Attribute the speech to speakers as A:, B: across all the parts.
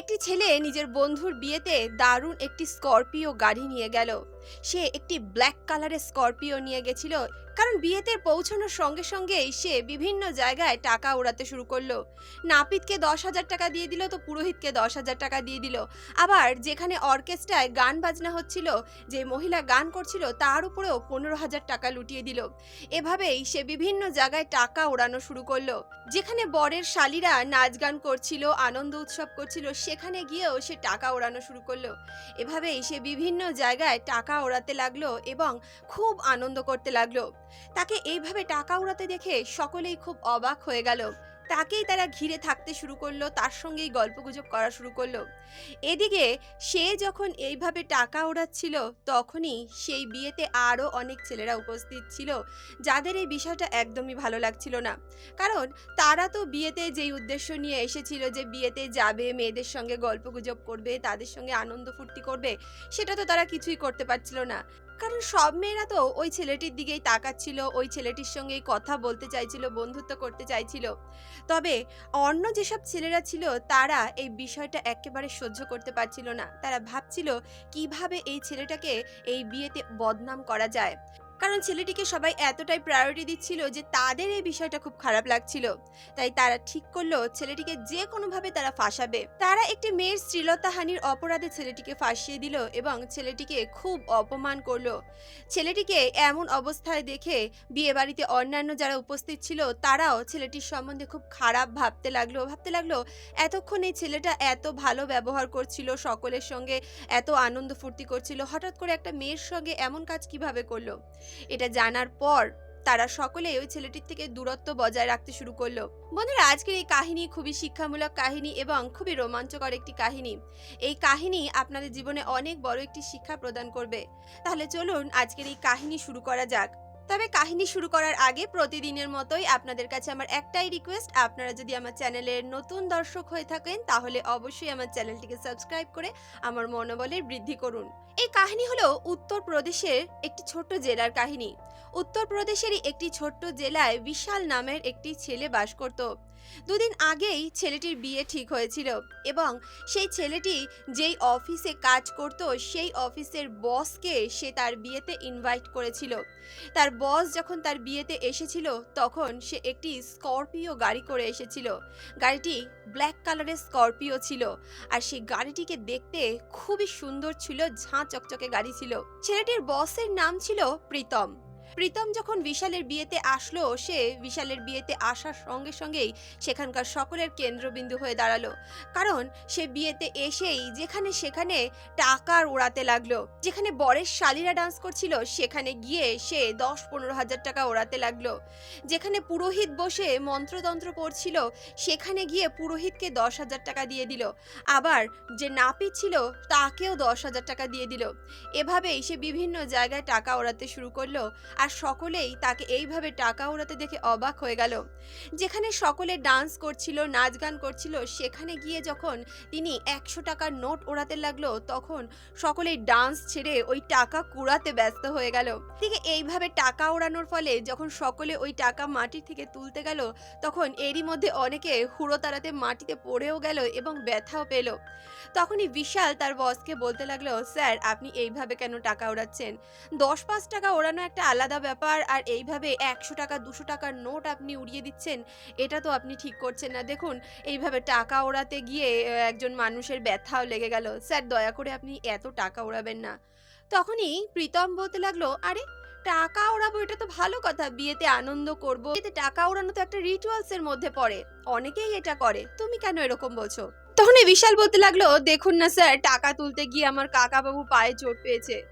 A: একটি ছেলে নিজের বন্ধুর বিয়েতে দারুণ একটি স্করপিও গাড়ি নিয়ে গেল। সে একটি ব্ল্যাক কালারের স্করপিও নিয়ে গেছিল, কারণ বিয়েতে পৌঁছানোর সঙ্গে সঙ্গেই সে বিভিন্ন জায়গায় টাকা উড়াতে শুরু করল। নাপিতকে দশ হাজার টাকা দিয়ে দিল তো পুরোহিতকে দশ হাজার টাকা দিয়ে দিল। আবার যেখানে অর্কেস্ট্রায় গান বাজনা হচ্ছিল, যে মহিলা গান করছিল তার উপরেও পনেরো হাজার টাকা লুটিয়ে দিল। এভাবেই সে বিভিন্ন জায়গায় টাকা ওড়ানো শুরু করল। যেখানে বরের শালিরা নাচ গান করছিল, আনন্দ উৎসব করছিল, সেখানে গিয়েও সে টাকা ওড়ানো শুরু করল। এভাবেই সে বিভিন্ন জায়গায় টাকা ওড়াতে লাগল এবং খুব আনন্দ করতে লাগল। তাকে এইভাবে টাকা উড়াতে দেখে সকলেই খুব অবাক হয়ে গেল। তাকেই তারা ঘিরে থাকতে শুরু করল, তার সঙ্গেই গল্পগুজব করা শুরু করল। এদিকে সে যখন এইভাবে টাকা ওড়াচ্ছিল, তখনই সেই বিয়েতে আরও অনেক ছেলেরা উপস্থিত ছিল, যাদের এই বিষয়টা একদমই ভালো লাগছিল না। কারণ তারা তো বিয়েতে যেই উদ্দেশ্য নিয়ে এসেছিল যে বিয়েতে যাবে, মেয়েদের সঙ্গে গল্পগুজব করবে, তাদের সঙ্গে আনন্দ ফুর্তি করবে, সেটা তো তারা কিছুই করতে পারছিল না। কারণ সব মেয়েরা তো ওই ছেলেটির দিকেই তাকাচ্ছিল, ওই ছেলেটির সঙ্গেই কথা বলতে চাইছিল, বন্ধুত্ব করতে চাইছিল। তবে অন্য যেসব ছেলেরা ছিল, তারা এই বিষয়টা একেবারে সহ্য করতে পারছিল না। তারা ভাবছিল, কীভাবে এই ছেলেটাকে এই বিয়েতে বদনাম করা যায়? কারণ ছেলেটিকে সবাই এতটাই প্রায়োরিটি দিচ্ছিল যে তাদের এই বিষয়টা খুব খারাপ লাগছিল। তাই তারা ঠিক করল ছেলেটিকে যে কোনোভাবে তারা ফাঁসাবে। তারা একটি মেয়ের শ্লীলতাহানির অপরাধে ছেলেটিকে ফাঁসিয়ে দিল এবং ছেলেটিকে খুব অপমান করল। ছেলেটিকে এমন অবস্থায় দেখে বিয়ে বাড়িতে অন্যান্য যারা উপস্থিত ছিল তারাও ছেলেটির সম্বন্ধে খুব খারাপ ভাবতে লাগল। ভাবতে লাগল, এতক্ষণ এই ছেলেটা এত ভালো ব্যবহার করছিল সকলের সঙ্গে, এত আনন্দ ফুর্তি করছিল, হঠাৎ করে একটা মেয়ের সঙ্গে এমন কাজ কীভাবে করল? এটা জানার পর তারা সকলে ওই ছেলেটির থেকে দূরত্ব বজায় রাখতে শুরু করল। বন্ধুরা, আজকের এই কাহিনী খুবই শিক্ষামূলক কাহিনী এবং খুবই রোমাঞ্চকর একটি কাহিনী। এই কাহিনী আপনাদের জীবনে অনেক বড় একটি শিক্ষা প্রদান করবে। তাহলে চলুন আজকের এই কাহিনী শুরু করা যাক। তবে কাহিনী শুরু করার আগে প্রতিদিনের মতোই আপনাদের কাছে আমার একটাই রিকোয়েস্ট আপনারা যদি আমার চ্যানেলের নতুন দর্শক হয়ে থাকেন, তাহলে অবশ্যই আমার চ্যানেলটিকে সাবস্ক্রাইব করে আমার মনোবলের বৃদ্ধি করুন। এই কাহিনী হলো উত্তরপ্রদেশের একটি ছোট্ট জেলার কাহিনী। উত্তরপ্রদেশেরই একটি ছোট্ট জেলায় বিশাল নামের একটি ছেলে বাস করত। দুদিন আগেই ছেলেটির বিয়ে ঠিক হয়েছিল এবং সেই ছেলেটি যেই অফিসে কাজ করত, সেই অফিসের বসকে সে তার বিয়েতে ইনভাইট করেছিল। তার বস যখন তার বিয়েতে এসেছিল, তখন সে একটি স্করপিও গাড়ি করে এসেছিল। গাড়িটি ব্ল্যাক কালারের স্করপিও ছিল আর সেই গাড়িটিকে দেখতে খুবই সুন্দর ছিল, ঝাঁ চকচকে গাড়ি ছিল। ছেলেটির বসের নাম ছিল প্রীতম। প্রীতম যখন বিশালের বিয়েতে আসলো, সে বিশালের বিয়েতে আসার সঙ্গে সঙ্গেই সেখানকার সকলের কেন্দ্রবিন্দু হয়ে দাঁড়াল। কারণ সে বিয়েতে এসেই যেখানে সেখানে টাকার ওড়াতে লাগল। যেখানে বরের শালিরা ডান্স করছিল, সেখানে গিয়ে সে দশ পনেরো হাজার টাকা ওড়াতে লাগল। যেখানে পুরোহিত বসে মন্ত্রতন্ত্র পড়ছিল সেখানে গিয়ে পুরোহিতকে দশ হাজার টাকা দিয়ে দিল। আবার যে নাপিত ছিল, তাকেও দশ হাজার টাকা দিয়ে দিল। এভাবেই সে বিভিন্ন জায়গায় টাকা ওড়াতে শুরু করল। আর সকলেই তাকে এইভাবে টাকা ওড়াতে দেখে অবাক হয়ে গেল। যেখানে সকলে ডান্স করছিল, নাচ গান করছিল, সেখানে গিয়ে যখন তিনি একশো টাকার নোট ওড়াতে লাগল, তখন সকলেই ডান্স ছেড়ে ওই টাকা কুড়াতে ব্যস্ত হয়ে গেল। ঠিক এইভাবে টাকা ওড়ানোর ফলে যখন সকলে ওই টাকা মাটি থেকে তুলতে গেল, তখন এরই মধ্যে অনেকে হুড়ো তাড়াতে মাটিতে পড়েও গেল এবং ব্যথাও পেল। তখনই বিশাল তার বসকে বলতে লাগল, স্যার, আপনি এইভাবে কেন টাকা ওড়াচ্ছেন? দশ পাঁচ টাকা ওড়ানো একটা আলাদা ব্যাপার আর এইভাবে একশো টাকা, দুশো টাকার নোট আপনি উড়িয়ে দিচ্ছেন, এটা তো আপনি ঠিক করছেন না। দেখুন, এইভাবে টাকা ওড়াতে গিয়ে একজন মানুষের ব্যথাও লেগে গেল। স্যার, দয়া করে আপনি এত টাকা ওড়াবেন না। তখনই প্রীতম বলতে লাগল, আরে, টাকা ওড়াবো, এটা তো ভালো কথা। বিয়েতে আনন্দ করব। বিয়েতে টাকা ওড়ানো তো একটা রিচুয়ালস এর মধ্যে পড়ে। অনেকেই এটা করে। তুমি কেন এরকম বলছো? তখন বিশাল বলতে লাগল, দেখুন না, স্যার, টাকা তুলতে গিয়ে আমার কাকা বাবু পায়ে চোট পেয়েছে।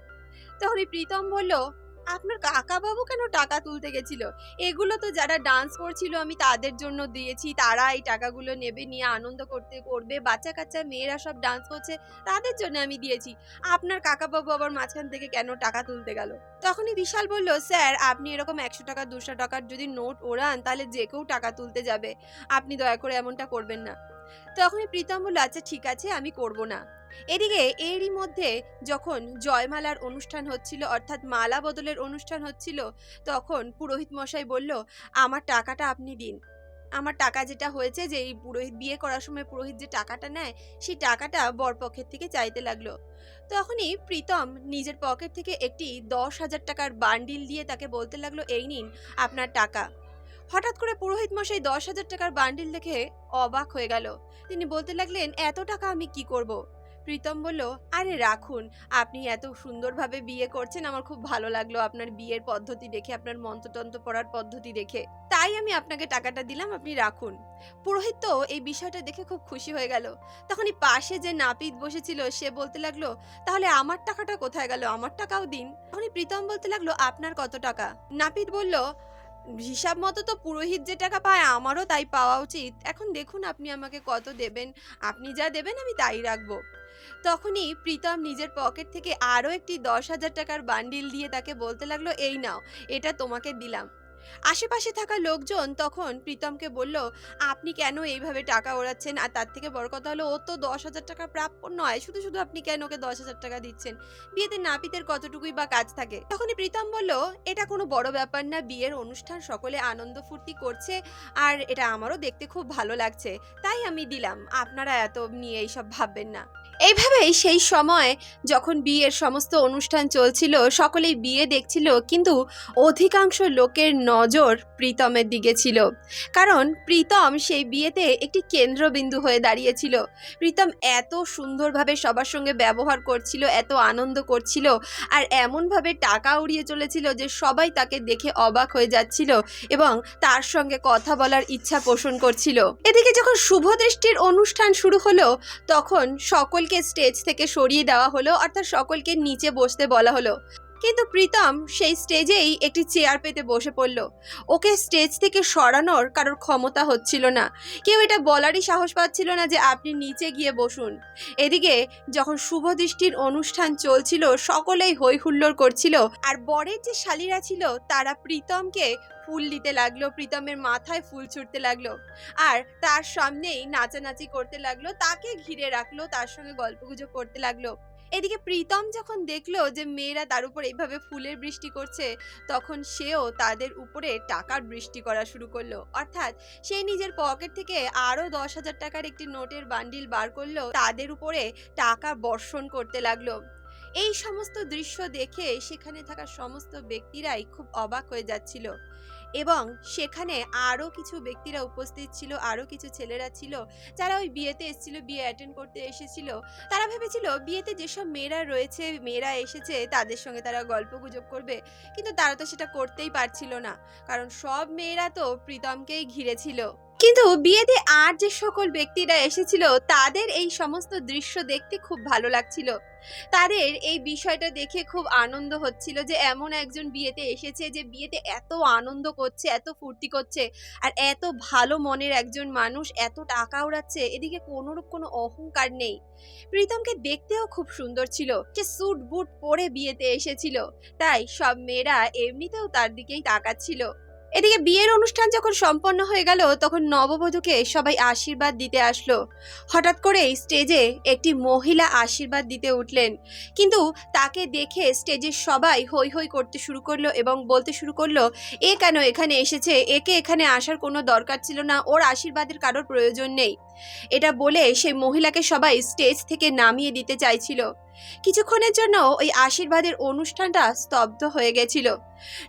A: তখন এই প্রীতম বলল আপনার কাকা বাবু কেন টাকা তুলতে গেছিল? এগুলো তো যারা ডান্স করছিল, আমি তাদের জন্য দিয়েছি। তারা এই টাকাগুলো নেবে, নিয়ে আনন্দ করতে করবে। বাচ্চা কাচ্চা মেয়েরা সব ডান্স করছে, তাদের জন্য আমি দিয়েছি। আপনার কাকা বাবু আবার মাঝখান থেকে কেন টাকা তুলতে গেল? তখনই বিশাল বলল, স্যার, আপনি এরকম একশো টাকা, দুশো টাকার যদি নোট ওড়ান, তাহলে যে কেউ টাকা তুলতে যাবে। আপনি দয়া করে এমনটা করবেন না। তখনই প্রীতম বলল আচ্ছা ঠিক আছে, আমি করব না। এদিকে এরই মধ্যে যখন জয়মালার অনুষ্ঠান হচ্ছিল, অর্থাৎ মালা বদলের অনুষ্ঠান হচ্ছিল, তখন পুরোহিত মশাই বলল, আমার টাকাটা আপনি দিন। আমার টাকা যেটা হয়েছে যে, এই পুরোহিত বিয়ে করার সময় পুরোহিত যে টাকাটা নেয়, সেই টাকাটা বরপক্ষের থেকে চাইতে লাগল। তখনই প্রীতম নিজের পকেট থেকে একটি দশ হাজার টাকার বান্ডিল দিয়ে তাকে বলতে লাগল, এই নিন আপনার টাকা। হঠাৎ করে পুরোহিত মশাই দশ হাজার টাকার বান্ডিল দেখে অবাক হয়ে গেল। তিনি বলতে লাগলেন, এত টাকা আমি কি করব? প্রীতম বলল, আরে রাখুন, আপনি এত সুন্দরভাবে বিয়ে করছেন, আমার খুব ভালো লাগল আপনার বিয়ের পদ্ধতি দেখে, আপনার মন্ত্রতন্ত্র পড়ার পদ্ধতি দেখে। তাই আমি আপনাকে টাকাটা দিলাম, আপনি রাখুন। পুরোহিত তো এই বিষয়টা দেখে খুব খুশি হয়ে গেল। তখনই পাশে যে নাপিত বসেছিল, সে বলতে লাগল, তাহলে আমার টাকাটা কোথায় গেল? আমার টাকাও দিন। তখনই প্রীতম বলতে লাগল, আপনার কত টাকা? নাপিত বলল, হিসাব মতো তো পুরোহিত যে টাকা পায়, আমারও তাই পাওয়া উচিত। এখন দেখুন আপনি আমাকে কত দেবেন। আপনি যা দেবেন, আমি তাই রাখব। তখনই প্রীতম নিজের পকেট থেকে আরও একটি দশ হাজার টাকার বান্ডিল দিয়ে তাকে বলতে লাগল, এই নাও, এটা তোমাকে দিলাম। আশেপাশে থাকা লোকজন তখন প্রীতমকে বলল, আপনি কেন এইভাবে টাকা ওড়াচ্ছেন? আর তার থেকে বড় কথা হলো ও তো দশ হাজার টাকা প্রাপ্য নয়, শুধু শুধু আপনি কেন ওকে দশ হাজার টাকা দিচ্ছেন? বিয়েতে নাপিতের কতটুকুই বা কাজ থাকে? তখনই প্রীতম বলল, এটা কোনো বড় ব্যাপার না, বিয়ের অনুষ্ঠান সকলে আনন্দ ফুর্তি করছে, আর এটা আমারও দেখতে খুব ভালো লাগছে, তাই আমি দিলাম। আপনারা এত নিয়ে এইসব ভাববেন না। এইভাবেই সেই সময় যখন বিয়ের সমস্ত অনুষ্ঠান চলছিল, সকলেই বিয়ে দেখছিল, কিন্তু অধিকাংশ লোকের নজর প্রীতমের দিকে ছিল। কারণ প্রীতম সেই বিয়েতে একটি কেন্দ্রবিন্দু হয়ে দাঁড়িয়েছিল। প্রীতম এত সুন্দরভাবে সবার সঙ্গে ব্যবহার করছিল, এত আনন্দ করছিল, আর এমনভাবে টাকা উড়িয়ে চলেছিল যে সবাই তাকে দেখে অবাক হয়ে যাচ্ছিল এবং তার সঙ্গে কথা বলার ইচ্ছা পোষণ করছিল। এদিকে যখন শুভ দৃষ্টির অনুষ্ঠান শুরু হলো, তখন সকলকে স্টেজ থেকে সরিয়ে দেওয়া হলো অর্থাৎ সকলকে নিচে বসতে বলা হলো। কিন্তু প্রীতম সেই স্টেজেই একটি চেয়ার পেতে বসে পড়ল। ওকে স্টেজ থেকে সরানোর কারোর ক্ষমতা হচ্ছিল না। কেউ এটা বলারই সাহস পাচ্ছিল না যে আপনি নিচে গিয়ে বসুন। এদিকে যখন শুভ দৃষ্টির অনুষ্ঠান চলছিল, সকলেই হই হুল্লোড় করছিল আর বরের যে শালীরা ছিল, তারা প্রীতমকে ফুল দিতে লাগল, প্রীতমের মাথায় ফুল ছুটতে লাগল আর তার সামনেই নাচানাচি করতে লাগল, তাকে ঘিরে রাখল, তার সঙ্গে গল্পগুজব করতে লাগল। এদিকে প্রীতম যখন দেখল যে মেয়েরা তার উপর এইভাবে ফুলের বৃষ্টি করছে, তখন সেও তাদের উপরে টাকার বৃষ্টি করা শুরু করল। অর্থাৎ সে নিজের পকেট থেকে আরও দশ হাজার টাকার একটি নোটের বান্ডিল বার করল, তাদের উপরে টাকা বর্ষণ করতে লাগল। এই সমস্ত দৃশ্য দেখে সেখানে থাকা সমস্ত ব্যক্তিরাই খুব অবাক হয়ে যাচ্ছিল। এবং সেখানে আরও কিছু ব্যক্তিরা উপস্থিত ছিল আরও কিছু ছেলেরা ছিল যারা ওই বিয়েতে এসেছিল, বিয়ে অ্যাটেন্ড করতে এসেছিল। তারা ভেবেছিল বিয়েতে যেসব মেয়েরা রয়েছে, মেয়েরা এসেছে তাদের সঙ্গে তারা গল্প গুজব করবে। কিন্তু তারা তো সেটা করতেই পারছিল না। কারণ সব মেয়েরা তো প্রীতমকেই ঘিরেছিল। কিন্তু বিয়েতে আর যে সকল ব্যক্তিরা এসেছিল, তাদের এই সমস্ত দৃশ্য দেখতে খুব ভালো লাগছিল। তাদের এই বিষয়টা দেখে খুব আনন্দ হচ্ছিল যে এমন একজন বিয়েতে এসেছে যে বিয়েতে এত আনন্দ করছে, এত ফুর্তি করছে, আর এত ভালো মনের একজন মানুষ, এত টাকা উড়াচ্ছে, এদিকে কোনোরূপ কোনো অহংকার নেই। প্রীতমকে দেখতেও খুব সুন্দর ছিল সে স্যুট বুট পরে বিয়েতে এসেছিল, তাই সব মেয়েরা এমনিতেও তার দিকেই তাকাচ্ছিল। এদিকে বিয়ের অনুষ্ঠান যখন সম্পন্ন হয়ে গেল, তখন নববধূকে সবাই আশীর্বাদ দিতে আসলো। হঠাৎ করেই স্টেজে একটি মহিলা আশীর্বাদ দিতে উঠলেন। কিন্তু তাকে দেখে স্টেজের সবাই হই হই করতে শুরু করল এবং বলতে শুরু করল, এ কেন এখানে এসেছে? একে এখানে আসার কোনো দরকার ছিল না। ওর আশীর্বাদের কারোর প্রয়োজন নেই। এটা বলে সেই মহিলাকে সবাই স্টেজ থেকে নামিয়ে দিতে চাইছিল। কিছুক্ষণের জন্য ওই আশীর্বাদের অনুষ্ঠানটা স্তব্ধ হয়ে গেছিল।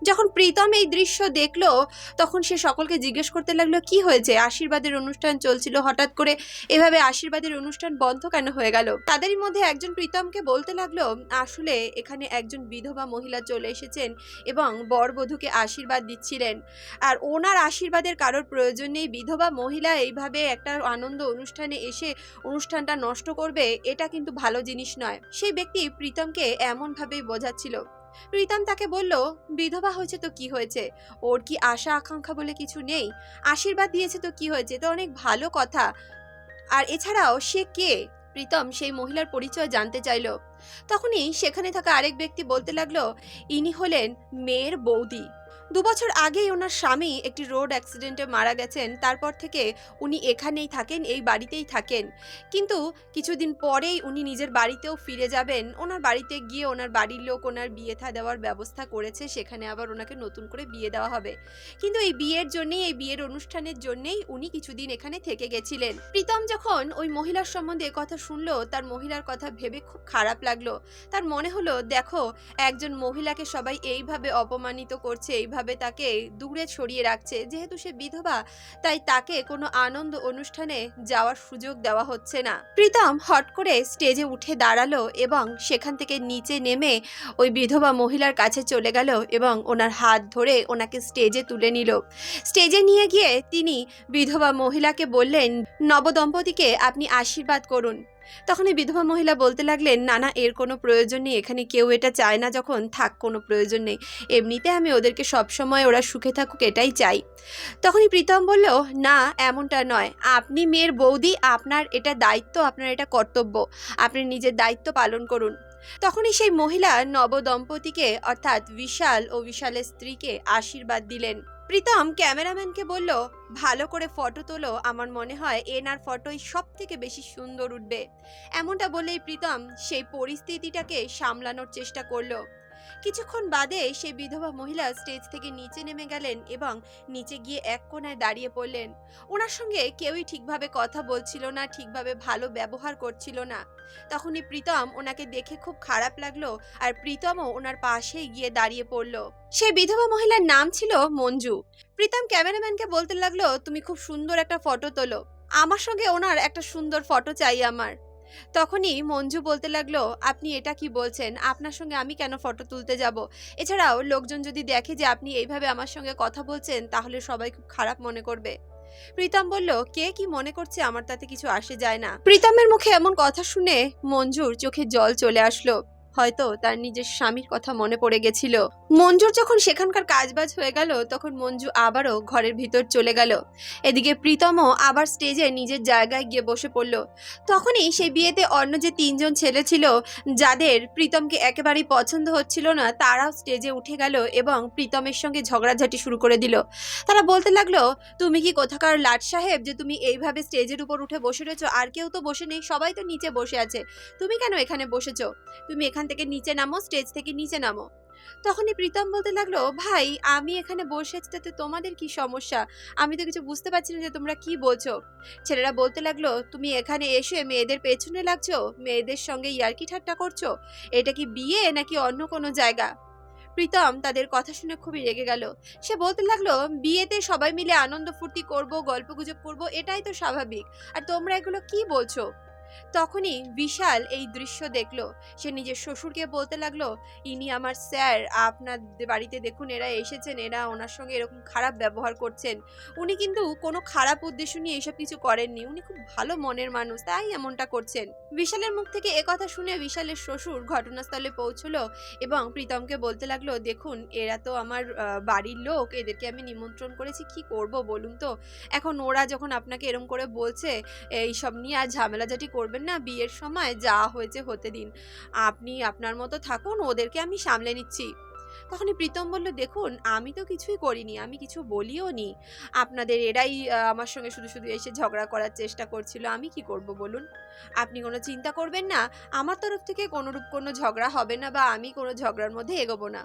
A: যখন প্রীতম এই দৃশ্য দেখল, তখন সে সকলকে জিজ্ঞেস করতে লাগল, কি হয়েছে? আশীর্বাদের অনুষ্ঠান চলছিল হঠাৎ করে এভাবে আশীর্বাদের অনুষ্ঠান বন্ধ কেন হয়ে গেল? তাদেরই মধ্যে একজন প্রীতমকে বলতে লাগল, আসলে এখানে একজন বিধবা মহিলা চলে এসেছেন এবং বরবধূকে আশীর্বাদ দিচ্ছিলেন। আর ওনার আশীর্বাদের কারোর প্রয়োজন নেই। বিধবা মহিলা এইভাবে একটা আনন্দ অনুষ্ঠানে এসে অনুষ্ঠানটা নষ্ট করবে, এটা কিন্তু ভালো জিনিস নয়। সেই ব্যক্তি প্রীতমকে এমনভাবেই বোঝাচ্ছিল। প্রীতম তাকে বলল, বিধবা হয়েছে তো কি হয়েছে? ওর কি আশা আকাঙ্ক্ষা বলে কিছু নেই? আশীর্বাদ দিয়েছে তো কি হয়েছে? তো অনেক ভালো কথা। আর এছাড়াও সে কে? প্রীতম সেই মহিলার পরিচয় জানতে চাইলো। তখনই সেখানে থাকা আরেক ব্যক্তি বলতে লাগল, ইনি হলেন মেয়ের বৌদি। দু বছর আগেই ওনার স্বামী একটি রোড অ্যাক্সিডেন্টে মারা গেছেন। তারপর থেকে উনি এখানেই থাকেন, এই বাড়িতেই থাকেন। কিন্তু কিছুদিন পরেই উনি নিজের বাড়িতেও ফিরে যাবেন। ওনার বাড়িতে গিয়ে ওনার বাড়ির লোক ওনার বিয়ে থা দেওয়ার ব্যবস্থা করেছে। সেখানে আবার ওনাকে নতুন করে বিয়ে দেওয়া হবে। কিন্তু এই বিয়ের জন্যেই, এই বিয়ের অনুষ্ঠানের জন্যেই উনি কিছুদিন এখানে থেকে গেছিলেন। প্রীতম যখন ওই মহিলার সম্বন্ধে কথা শুনলো, তার মহিলার কথা ভেবে খুব খারাপ লাগল। তার মনে হলো, দেখো, একজন মহিলাকে সবাই এইভাবে অপমানিত করছে, এইভাবে তাকে দূরে সরিয়ে রাখছে। যেহেতু সে বিধবা, তাই তাকে কোনো আনন্দ অনুষ্ঠানে যাওয়ার সুযোগ দেওয়া হচ্ছে না। প্রীতম হট করে স্টেজে উঠে দাঁড়াল এবং সেখান থেকে নিচে নেমে ওই বিধবা মহিলার কাছে চলে গেল এবং ওনার হাত ধরে ওনাকে স্টেজে তুলে নিল। স্টেজে নিয়ে গিয়ে তিনি বিধবা মহিলাকে বললেন, নবদম্পতিকে আপনি আশীর্বাদ করুন। তখন এই বিধবা মহিলা বলতে লাগলেন না না এর কোনো প্রয়োজন নেই। এখানে কেউ এটা চায় না যখন। থাক, কোনো প্রয়োজন নেই। এমনিতে আমি ওদেরকে সবসময় ওরা সুখে থাকুক, এটাই চাই। তখনই প্রীতম বলল, না, এমনটা নয়। আপনি মেয়ের বৌদি, আপনার এটা দায়িত্ব, আপনার এটা কর্তব্য। আপনি নিজের দায়িত্ব পালন করুন। তখনই সেই মহিলা নবদম্পতিকে, অর্থাৎ বিশাল ও বিশালের স্ত্রীকে আশীর্বাদ দিলেন। প্রীতম ক্যামেরাম্যানকে বলল, ভালো করে ফটো তোলো, আমার মনে হয় এনার ফটোই সব থেকে বেশি সুন্দর উঠবে। এমনটা বলেই প্রীতম সেই পরিস্থিতিটাকে সামলানোর চেষ্টা করল। কিছুক্ষণ বাদে সেই বিধবা মহিলা স্টেজ থেকে নিচে নেমে গেলেন এবং নিচে গিয়ে এক কোনায় দাঁড়িয়ে পড়লেন। ওনার সঙ্গে কেউই ঠিকভাবে কথা বলছিল না, ঠিকভাবে ভালো ব্যবহার করছিল না। তখনই প্রীতম ওনাকে দেখে খুব খারাপ লাগল আর প্রীতমও ওনার পাশেই গিয়ে দাঁড়িয়ে পড়ল। সে বিধবা মহিলার নাম ছিল মঞ্জু। প্রীতম ক্যামেরাম্যানকে বলতে লাগল, তুমি খুব সুন্দর একটা ফটো তোলো। আমার সঙ্গে ওনার একটা সুন্দর ফটো চাই আমার। তখনই মঞ্জু বলতে লাগল, আপনি এটা কি বলছেন? আপনার সঙ্গে আমি কেন ফটো তুলতে যাব? এছাড়াও লোকজন যদি দেখে যে আপনি এইভাবে আমার সঙ্গে কথা বলছেন, তাহলে সবাই খুব খারাপ মনে করবে। প্রীতম বলল, কে কি মনে করছে আমার তাতে কিছু আসে যায় না? প্রীতমের মুখে এমন কথা শুনে মঞ্জুর চোখে জল চলে আসলো। হয়তো তার নিজের স্বামীর কথা মনে পড়ে গেছিল। মঞ্জুর যখন সেখানকার কাজবাজ হয়ে গেল, তখন মঞ্জু আবারও ঘরের ভিতর চলে গেল। এদিকে প্রীতমও আবার স্টেজে নিজের জায়গায় গিয়ে বসে পড়ল। তখনই সেই বিয়েতে অন্য যে তিনজন ছেলে ছিল, যাদের প্রীতমকে একেবারেই পছন্দ হচ্ছিল না, তারাও স্টেজে উঠে গেল এবং প্রীতমের সঙ্গে ঝগড়াঝাটি শুরু করে দিল। তারা বলতে লাগল, তুমি কি কোথাকার লাট সাহেব যে তুমি এইভাবে স্টেজের উপর উঠে বসে রয়েছো? আর কেউ তো বসে নেই, সবাই তো নিচে বসে আছে। তুমি কেন এখানে বসেছো? তুমি এখান থেকে নিচে নামো স্টেজ থেকে নিচে নামো। তখনই প্রীতম বলতে লাগল, ভাই, আমি এখানে বসে আছি, তাতে তোমাদের কি সমস্যা? আমি তো কিছু বুঝতে পারছি না যে তোমরা কি বলছো? ছেলেরা বলতে লাগল, তুমি এখানে এসে মেয়েদের পেছনে লাগছো? মেয়েদের সঙ্গে ইয়ার্কি ঠাট্টা করছ? এটা কি বিয়ে নাকি অন্য কোনো জায়গা? প্রীতম তাদের কথা শুনে খুবই রেগে গেল। সে বলতে লাগল, বিয়েতে সবাই মিলে আনন্দ ফুর্তি করব, গল্পগুজব করব, এটাই তো স্বাভাবিক। আর তোমরা এগুলো কি বলছো? তখনই বিশাল এই দৃশ্য দেখল। সে নিজের শ্বশুরকে বলতে লাগল, ইনি আমার স্যার, আপনার বাড়িতে দেখুন, এরা এসেছেন, এরা ওনার সঙ্গে এরকম খারাপ ব্যবহার করছেন। উনি কিন্তু কোনো খারাপ উদ্দেশ্য নিয়ে এসব কিছু করেননি, উনি খুব ভালো মনের মানুষ, তাই এমনটা করছেন। বিশালের মুখ থেকে একথা শুনে বিশালের শ্বশুর ঘটনাস্থলে পৌঁছলো এবং প্রীতমকে বলতে লাগল, দেখুন, এরা তো আমার বাড়ির লোক, এদেরকে আমি নিমন্ত্রণ করেছি, কি করব বলুন তো? এখন ওরা যখন আপনাকে এরম করে বলছে, এই সব নিয়ে আর ঝামেলাঝাটি করবেন না বিয়ের সময় যা হয়েছে হতে দিন। আপনি আপনার মতো থাকুন, ওদেরকে আমি সামলে নিচ্ছি। তখনই প্রীতম বলল, দেখুন, আমি তো কিছুই করিনি, আমি কিছু বলিও নি। আপনাদের এরাই আমার সঙ্গে শুধু শুধু এসে ঝগড়া করার চেষ্টা করছিল, আমি কি করব বলুন? আপনি কোনো চিন্তা করবেন না, আমার তরফ থেকে কোনোরূপ কোনো ঝগড়া হবে না বা আমি কোনো ঝগড়ার মধ্যে এগোবো না।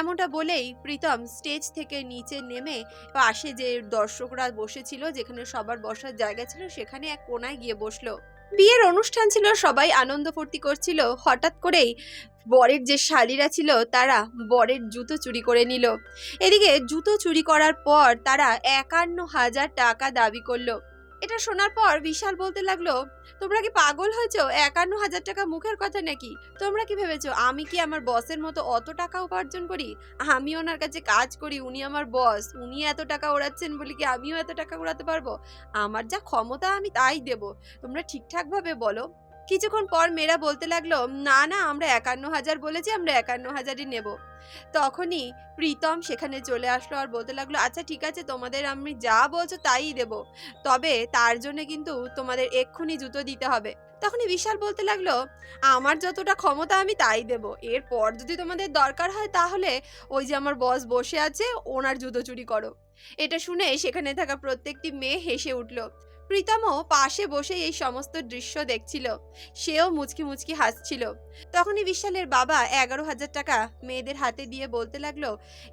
A: এমনটা বলেই প্রীতম স্টেজ থেকে নিচে নেমে পাশে যে দর্শকরা বসেছিল, যেখানে সবার বসার জায়গা ছিল, সেখানে এক কোনায় গিয়ে বসল। বিয়ের অনুষ্ঠান ছিল, সবাই আনন্দ ফুর্তি করছিল। হঠাৎ করেই বরের যে শালিরা ছিল, তারা বরের জুতো চুরি করে নিল। এদিকে জুতো চুরি করার পর তারা একান্ন হাজার টাকা দাবি করল। এটা শোনার পর বিশাল বলতে লাগল, তোমরা কি পাগল হয়েছো? একান্ন হাজার টাকা মুখের কথা নাকি? তোমরা কি ভেবেছো আমি কি আমার বসের মতো অত টাকা উপার্জন করি? আমি ওনার কাছে কাজ করি, উনি আমার বস, উনি এত টাকা ওড়াচ্ছেন বলে কি আমিও এত টাকা উড়াতে পারব? আমার যা ক্ষমতা আমি তাই দেব। তোমরা ঠিকঠাকভাবে বলো কিছুক্ষণ পর মেয়েরা বলতে লাগল, না না, আমরা একান্ন হাজার বলেছি, আমরা একান্ন হাজারই নেব। তখনই প্রীতম সেখানে চলে আসলো আর বলতে লাগল আচ্ছা ঠিক আছে, তোমাদের আমি যা বলছো তাই দেব। তবে তার জন্য কিন্তু তোমাদের এক্ষুনি জুতো দিতে হবে। তখনই বিশাল বলতে লাগল, আমার যতটা ক্ষমতা আমি তাই দেব। এরপর যদি তোমাদের দরকার হয় তাহলে ওই যে আমার বস বসে আছে, ওনার জুতো চুরি করো। এটা শুনে সেখানে থাকা প্রত্যেকটি মেয়ে হেসে উঠল। প্রীতমও পাশে বসে এই সমস্ত দৃশ্য দেখছিল। সেও মুচকি মুচকি হাসছিল। তখনই বিশালের বাবা এগারো হাজার টাকা মেয়েদের হাতে দিয়ে বলতে লাগল,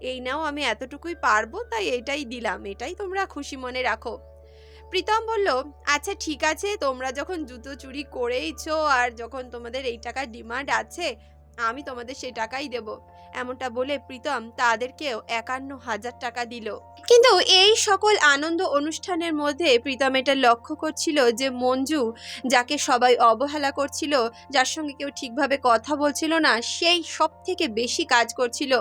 A: এই নাও, আমি এতটুকুই পারব, তাই এটাই দিলাম, এটাই তোমরা খুশি মনে রাখো। প্রীতম বলল আচ্ছা ঠিক আছে, তোমরা যখন জুতো চুরি করেইছো আর যখন তোমাদের এই টাকার ডিমান্ড আছে, আমি তোমাদের সেই টাকাই দেব। এমনটা বলে প্রীতম তাদেরকেও একান্ন হাজার টাকা দিল। কিন্তু এই সকল আনন্দ অনুষ্ঠানের মধ্যে প্রীতম এটা লক্ষ্য করছিল যে মঞ্জু যাকে সবাই অবহেলা করছিল, যার সঙ্গে কেউ ঠিকভাবে কথা বলছিল না, সেই সব থেকে বেশি কাজ করছিল।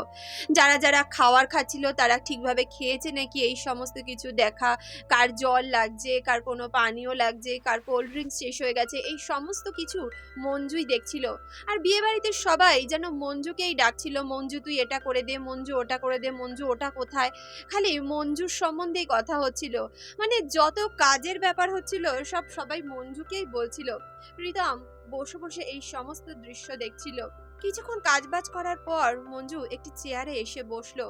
A: যারা যারা খাওয়ার খাচ্ছিল, তারা ঠিকভাবে খেয়েছে নাকি এই সমস্ত কিছু দেখা, কার জল লাগছে, কার কোনো পানীয় লাগছে, কার কোল্ড ড্রিঙ্কস শেষ হয়ে গেছে, এই সমস্ত কিছু মঞ্জুই দেখছিল। আর বিয়ে বাড়িতে সবাই যেন মঞ্জুকেই ডাকছিল, মঞ্জু, তুই এটা করে দে, মঞ্জু ওটা করে দে, মঞ্জু ওটা কোথায়? খালি মঞ্জুর সম্বন্ধেই কথা হচ্ছিল। মানে যত কাজের ব্যাপার হচ্ছিল, সব সবাই মঞ্জুকেই বলছিল। প্রীতম বসে বসে এই সমস্ত দৃশ্য দেখছিল। কিছুক্ষণ কাজবাজ করার পর মঞ্জু একটি চেয়ারে এসে বসল।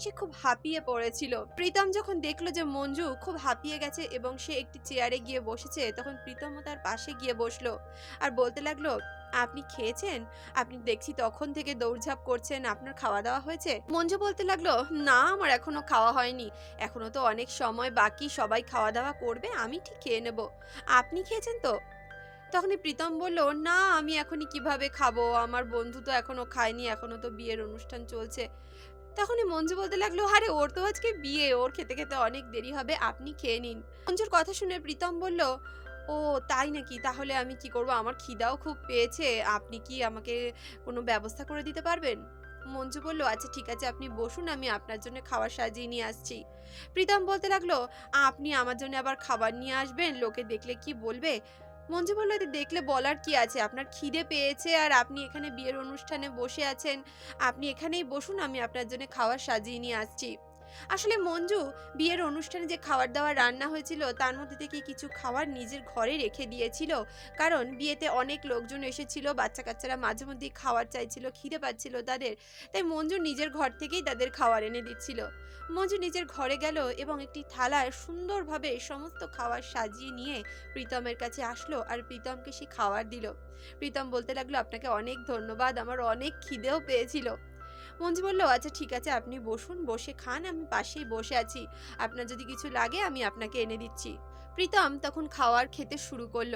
A: সে খুব হাঁপিয়ে পড়েছিল। প্রীতম যখন দেখল যে মঞ্জু খুব হাঁপিয়ে গেছে এবং সে একটি চেয়ারে গিয়ে বসেছে, তখন প্রীতমও তার পাশে গিয়ে বসল। আর বলতে লাগল আপনি খেয়েছেন? আপনি দেখছি তখন থেকে দৌড়ঝাঁপ করছেন, আপনার খাওয়া দাওয়া হয়েছে মঞ্জু বলতে লাগল, না, আমার এখনও খাওয়া হয়নি। এখনও তো অনেক সময় বাকি, সবাই খাওয়া দাওয়া করবে, আমি ঠিক খেয়ে নেব। আপনি খেয়েছেন তো? তখনই প্রীতম বলল, না, আমি এখনই কীভাবে খাব? আমার বন্ধু তো এখনও খায়নি, এখনও তো বিয়ের অনুষ্ঠান চলছে। তখনই মঞ্জু বলতে লাগল, আরে, ওর তো আজকে বিয়ে, ওর খেতে খেতে অনেক দেরি হবে, আপনি খেয়ে নিন। মঞ্জুর কথা শুনে প্রীতম বলল ও তাই নাকি? তাহলে আমি কি করব? আমার খিদাও খুব পেয়েছে। আপনি কি আমাকে কোনো ব্যবস্থা করে দিতে পারবেন? মঞ্জু বলল আচ্ছা ঠিক আছে, আপনি বসুন, আমি আপনার জন্য খাবার সাজিয়ে নিয়ে আসছি। প্রীতম বলতে লাগল, আপনি আমার জন্য আবার খাবার নিয়ে আসবেন? লোকে দেখলে কি বলবে? মঞ্জু বলল, "এতে দেখলে বলার কি আছে? আপনার খিদে পেয়েছে আর আপনি এখানে বিয়ের অনুষ্ঠানে বসে আছেন। আপনি এখানেই বসুন, আমি আপনার জন্য খাবার সাজিয়ে নিয়ে আসছি। আসলে মঞ্জু, বিয়ের অনুষ্ঠানে যে খাবার দাবার রান্না হয়েছিল, তার মধ্যে থেকে কিছু খাবার নিজের ঘরে রেখে দিয়েছিল। কারণ বিয়েতে অনেক লোকজন এসেছিল বাচ্চা কাচ্চারা মাঝে মধ্যেই খাবার চাইছিল, খিদে পাচ্ছিল তাদের। তাই মঞ্জু নিজের ঘর থেকেই তাদের খাবার এনে দিচ্ছিল। মঞ্জু নিজের ঘরে গেল এবং একটি থালায় সুন্দরভাবে সমস্ত খাবার সাজিয়ে নিয়ে প্রীতমের কাছে আসলো আর প্রীতমকে সে খাবার দিল। প্রীতম বলতে লাগল, আপনাকে অনেক ধন্যবাদ, আমার অনেক খিদেও পেয়েছিল। মঞ্জু বলল আচ্ছা ঠিক আছে, আপনি বসুন, বসে খান, আমি পাশেই বসে আছি। আপনার যদি কিছু লাগে, আমি আপনাকে এনে দিচ্ছি। প্রীতম তখন খাওয়ার খেতে শুরু করল।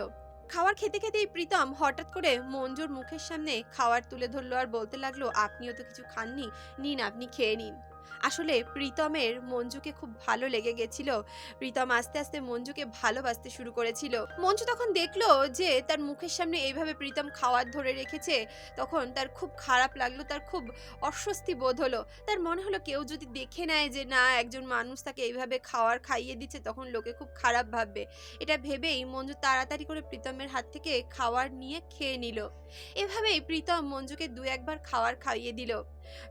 A: খাওয়ার খেতে খেতেই প্রীতম হঠাৎ করে মঞ্জুর মুখের সামনে খাওয়ার তুলে ধরলো আর বলতে লাগল, আপনিও তো কিছু খাননি, নিন, আপনি খেয়ে নিন। আসলে প্রীতমের মঞ্জুকে খুব ভালো লেগে গেছিল। প্রীতম আস্তে আস্তে মঞ্জুকে ভালোবাসতে শুরু করেছিল। মঞ্জু তখন দেখল যে তার মুখের সামনে এইভাবে প্রীতম খাওয়ার ধরে রেখেছে, তখন তার খুব খারাপ লাগল, তার খুব অস্বস্তি বোধ হলো। তার মনে হলো কেউ যদি দেখে নেয় যে না, একজন মানুষ তাকে এইভাবে খাওয়ার খাইয়ে দিচ্ছে, তখন লোকে খুব খারাপ ভাববে। এটা ভেবেই মঞ্জু তাড়াতাড়ি করে প্রীতমের হাত থেকে খাওয়ার নিয়ে খেয়ে নিল। এভাবেই প্রীতম মঞ্জুকে দু একবার খাওয়ার খাইয়ে দিল।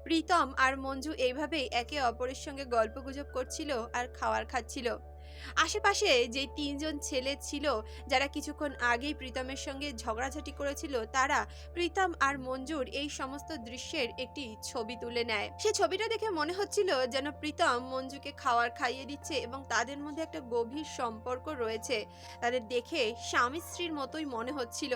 A: প্রীতম আর মঞ্জু এইভাবেই একে অপরের সঙ্গে গল্পগুজব করছিল আর খাওয়ার খাচ্ছিল। আশেপাশে যে তিনজন ছেলে ছিল, যারা কিছুক্ষণ আগেই প্রীতমের সঙ্গে ঝগড়াঝাটি করেছিল, তারা প্রীতম আর মঞ্জুর এই সমস্ত দৃশ্যের একটি ছবি তুলে নেয়। সে ছবিটা দেখে মনে হচ্ছিল যেন প্রীতম মঞ্জুকে খাওয়ার খাইয়ে দিচ্ছে এবং তাদের মধ্যে একটা গভীর সম্পর্ক রয়েছে। তাদের দেখে স্বামী স্ত্রীর মতোই মনে হচ্ছিল।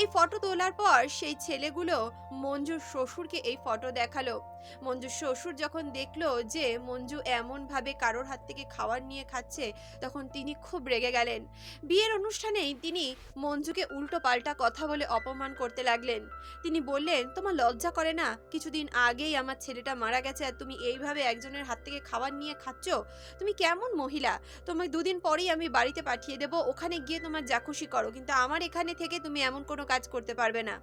A: এই ফটো তোলার পর সেই ছেলেগুলো মঞ্জুর শ্বশুরকে এই ফটো দেখাল। মঞ্জুর শ্বশুর যখন দেখল যে মঞ্জু এমন ভাবে কারোর হাত থেকে খাবার নিয়ে খাচ্ছে, তখন তিনি খুব রেগে গেলেন। বিয়ের অনুষ্ঠানেই তিনি মঞ্জুকে উল্টো পাল্টা কথা বলে অপমান করতে লাগলেন। তিনি বললেন, তোমার লজ্জা করে না? কিছুদিন আগেই আমার ছেলেটা মারা গেছে আর তুমি এইভাবে একজনের হাত থেকে খাবার নিয়ে খাচ্ছ? তুমি কেমন মহিলা? তোমায় দুদিন পরেই আমি বাড়িতে পাঠিয়ে দেবো। ওখানে গিয়ে তোমার যা খুশি করো। কিন্তু আমার এখানে থেকে তুমি এমন কোনো কাজ করতে পারবে না।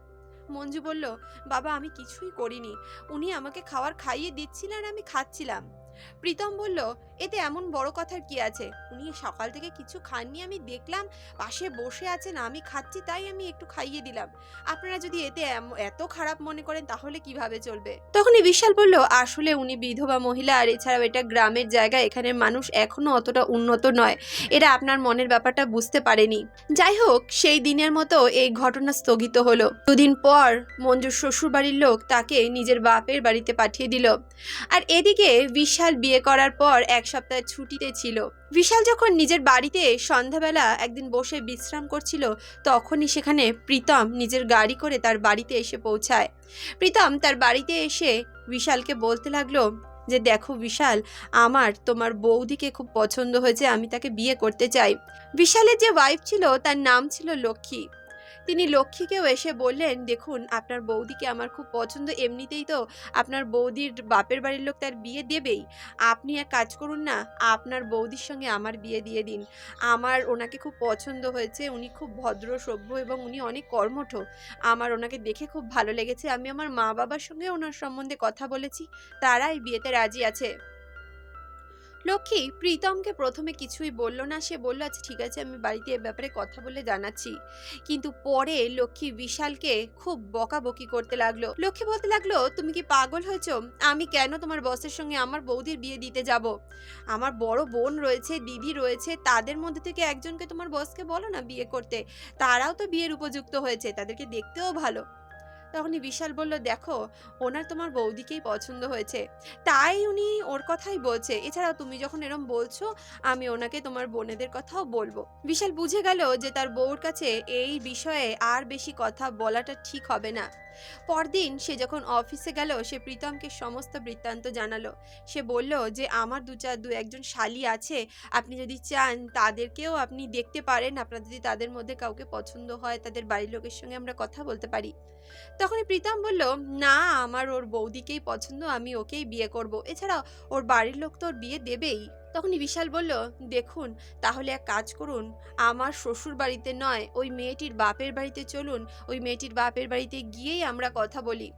A: মঞ্জু বলল, বাবা, আমি কিছুই করিনি। উনি আমাকে খাওয়ার খাইয়ে দিচ্ছিলেন আর আমি খাচ্ছিলাম। প্রীতম বলল, এতে এমন বড় কথার কি আছে? উনি সকাল থেকে কিছু খাননি, আমি দেখলাম পাশে বসে আছেন, আমি খাচ্ছি, তাই আমি একটু খাইয়ে দিলাম। আপনারা যদি এতে এত খারাপ মনে করেন, তাহলে কীভাবে চলবে? তখনই বিশাল বলল, আসলে উনি বিধবা মহিলা, আর এছাড়াও এটা গ্রামের জায়গা এখানে মানুষ এখনও অতটা উন্নত নয়। এরা আপনার মনের ব্যাপারটা বুঝতে পারেনি। যাই হোক, সেই দিনের মতো এই ঘটনা স্থগিত হলো। দুদিন পর মঞ্জুর শ্বশুর বাড়ির লোক তাকে নিজের বাপের বাড়িতে পাঠিয়ে দিল। আর এদিকে বিশাল বিয়ে করার পর এক সপ্তাহ ছুটিতে ছিল। বিশাল যখন নিজের বাড়িতে সন্ধ্যাবেলা একদিন বসে বিশ্রাম করছিল, তখনই সেখানে প্রীতম নিজের গাড়ি করে তার বাড়িতে এসে পৌঁছায়। প্রীতম তার বাড়িতে এসে বিশালকে বলতে লাগল যে, দেখো বিশাল, আমার, তোমার বৌদিকে খুব পছন্দ হয়েছে, আমি তাকে বিয়ে করতে চাই। বিশালের যে ওয়াইফ ছিল, তার নাম ছিল লক্ষ্মী। তিনি লক্ষ্মীকেও এসে বললেন, দেখুন, আপনার বৌদিকে আমার খুব পছন্দ। এমনিতেই তো আপনার বৌদির বাপের বাড়ির লোক তার বিয়ে দেবেই। আপনি এক কাজ করুন না, আপনার বৌদির সঙ্গে আমার বিয়ে দিয়ে দিন। আমার ওনাকে খুব পছন্দ হয়েছে, উনি খুব ভদ্র, সভ্য এবং উনি অনেক কর্মঠ। আমার ওনাকে দেখে খুব ভালো লেগেছে। আমি আমার মা বাবার সঙ্গে ওনার সম্বন্ধে কথা বলেছি। তারাই বিয়েতে রাজি আছে। লক্ষ্মী প্রীতমকে প্রথমে কিছুই বলল না। সে বলল আচ্ছা ঠিক আছে, আমি বাড়িতে এ ব্যাপারে কথা বলে জানাচ্ছি। কিন্তু পরে লক্ষ্মী বিশালকে খুব বকাবকি করতে লাগল। লক্ষ্মী বলতে লাগল, তুমি কি পাগল হয়েছো? আমি কেন তোমার বসের সঙ্গে আমার বৌদির বিয়ে দিতে যাব? আমার বড় বোন রয়েছে, দিদি রয়েছে, তাদের মধ্যে থেকে একজনকে তোমার বসকে বলো না বিয়ে করতে? তারাও তো বিয়ের উপযুক্ত হয়েছে, তাদেরকে দেখতেও ভালো। তখনই বিশাল বলল, দেখো, ওনার তোমার বৌদিকেই পছন্দ হয়েছে। তাই উনি ওর কথাই বলছে। এছাড়াও তুমি যখন এরম বলছো, আমি ওনাকে তোমার বোনেদের কথাও বলব। বিশাল বুঝে গেল যে তার বউর কাছে এই বিষয়ে আর বেশি কথা বলাটা ঠিক হবে না। পরদিন সে যখন অফিসে গেল, সে প্রীতমকে সমস্ত বৃত্তান্ত জানালো। সে বলল যে, আমার দু চার, দু একজন শালি আছে। আপনি যদি চান তাদেরকেও আপনি দেখতে পারেন। আপনার যদি তাদের মধ্যে কাউকে পছন্দ হয়, তাদের বাড়ির লোকের সঙ্গে আমরা কথা বলতে পারি। তখনই প্রীতম বলল, না, আমার ওর বৌদিকেই পছন্দ, আমি ওকেই বিয়ে করব। এছাড়া ওর বাড়ির লোক তো ওর বিয়ে দেবেই। তখনই বিশাল বলল, দেখুন, তাহলে এক কাজ করুন। আমার শ্বশুর বাড়িতে নয়, ওই মেয়েটির বাপের বাড়িতে চলুন। ওই মেয়েটির বাপের বাড়িতে গিয়েই আমরা কথা বলি।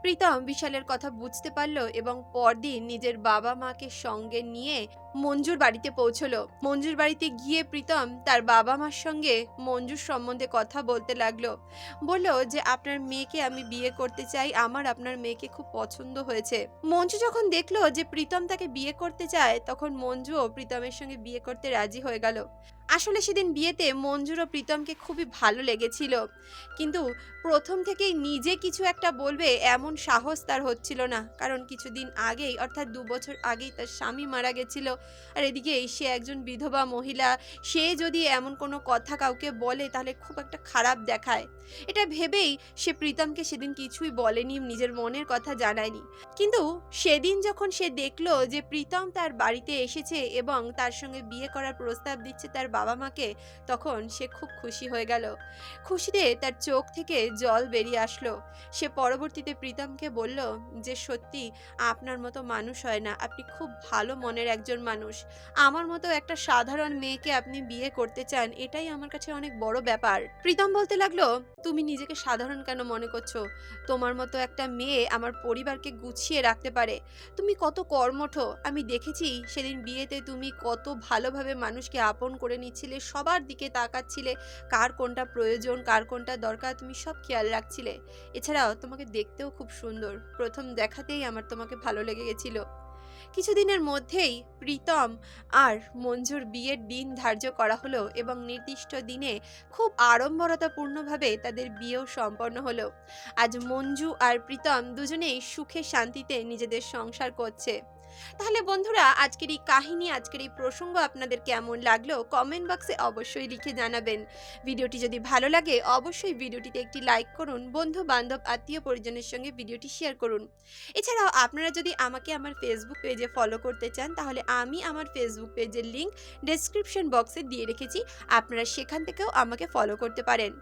A: প্রীতম বিশালের কথা বুঝতে পারল এবং পরদিন নিজের বাবা মাকে সঙ্গে নিয়ে মঞ্জুর বাড়িতে পৌঁছলো। মঞ্জুর বাড়িতে গিয়ে প্রীতম তার বাবা মার সঙ্গে মঞ্জুর সম্বন্ধে কথা বলতে লাগল। বলল যে, আপনার মেয়েকে আমি বিয়ে করতে চাই। আমার আপনার মেয়েকে খুব পছন্দ হয়েছে। মঞ্জু যখন দেখল যে প্রীতম তাকে বিয়ে করতে চায়, তখন মঞ্জুও প্রীতমের সঙ্গে বিয়ে করতে রাজি হয়ে গেল। আসলে সেদিন বিয়েতে মঞ্জুর ও প্রীতমকে খুবই ভালো লেগেছিল। কিন্তু প্রথম থেকেই নিজে কিছু একটা বলবে এমন সাহস তার হচ্ছিল না। কারণ কিছুদিন আগেই, অর্থাৎ দু বছর আগেই তার স্বামী মারা গেছিল। আর এদিকে সে একজন বিধবা মহিলা, সে যদি এমন কোনো কথা কাউকে বলে, তাহলে খুব একটা খারাপ দেখায়। এটা ভেবেই সে প্রীতমকে সেদিন কিছুই বলেনি, নিজের মনের কথা জানায়নি। কিন্তু সেদিন যখন সে দেখল যে প্রীতম তার বাড়িতে এসেছে এবং তার সঙ্গে বিয়ে করার প্রস্তাব দিচ্ছে তার বাবা মাকে, তখন সে খুব খুশি হয়ে গেল। খুশিতে তার চোখ থেকে জল বেরিয়ে আসলো। সে পরবর্তীতে প্রীতমকে বলল যে, সত্যি, আপনার মতো মানুষ হয় না। আপনি খুব ভালো মনের একজন মানুষ। আমার মতো একটা সাধারণ মেয়েকে আপনি বিয়ে করতে চান, এটাই আমার কাছে অনেক বড় ব্যাপার। প্রীতম বলতে লাগল, তুমি নিজেকে সাধারণ কেন মনে করছ? তোমার মতো একটা মেয়ে আমার পরিবারকে গুছিয়ে রাখতে পারে। তুমি কত কর্মঠ। আমি দেখেছি সেদিন বিয়েতে তুমি কত ভালোভাবে মানুষকে আপন করে নিচ্ছিলে, সবার দিকে তাকাচ্ছিলে। কার কোনটা প্রয়োজন, কার কোনটা দরকার, তুমি সব খেয়াল রাখছিলে। এছাড়াও তোমাকে দেখতেও খুব সুন্দর। প্রথম দেখাতেই আমার তোমাকে ভালো লেগে গেছিল। কিছুদিনের মধ্যেই প্রীতম আর মঞ্জুর বিয়ের দিন ধার্য করা হলো এবং নির্দিষ্ট দিনে খুব আড়ম্বরতাপূর্ণভাবে তাদের বিয়েও সম্পন্ন হলো। আজ মঞ্জু আর প্রীতম দুজনেই সুখে শান্তিতে নিজেদের সংসার করছে। তাহলে বন্ধুরা, আজকের এই কাহিনী, আজকের এই প্রসঙ্গ আপনাদের কেমন লাগল কমেন্ট বক্সে অবশ্যই লিখে জানাবেন। ভিডিওটি যদি ভালো লাগে, অবশ্যই ভিডিওটিতে একটি লাইক করুন বন্ধু বান্ধব আত্মীয় পরিজনের সঙ্গে ভিডিওটি শেয়ার করুন। এছাড়াও আপনারা যদি আমাকে আমার ফেসবুক পেজে ফলো করতে চান, তাহলে আমি আমার ফেসবুক পেজের লিংক ডেসক্রিপশন বক্সে দিয়ে রেখেছি। আপনারা সেখান থেকেও আমাকে ফলো করতে পারেন।